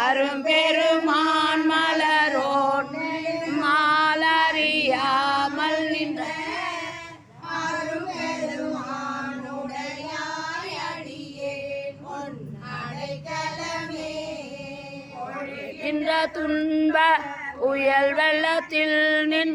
அரும்பெருமான் மலரோன் மாலறியாமல் நின்ற துன்ப உயல் வெள்ளத்தில் நின்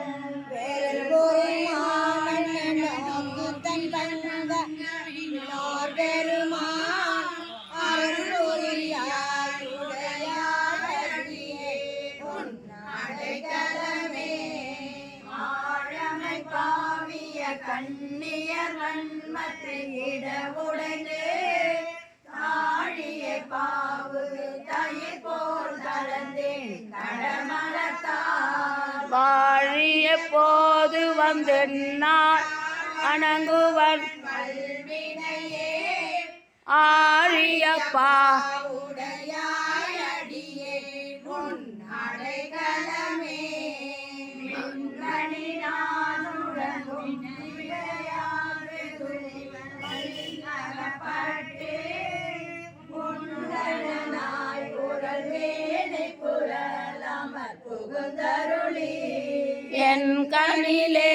இர- கண்ணியர் வன்மத்தில் இடவுடைந்து தாழிய பாவு தயிர் போல் கலந்தேன் கடமலத்தார். வாழிய போது வந்தென்னாள் அணங்குவன் ஆழியப்பா உடையாயடியே. உன் புகுந்தருளி. என் கண்ணிலே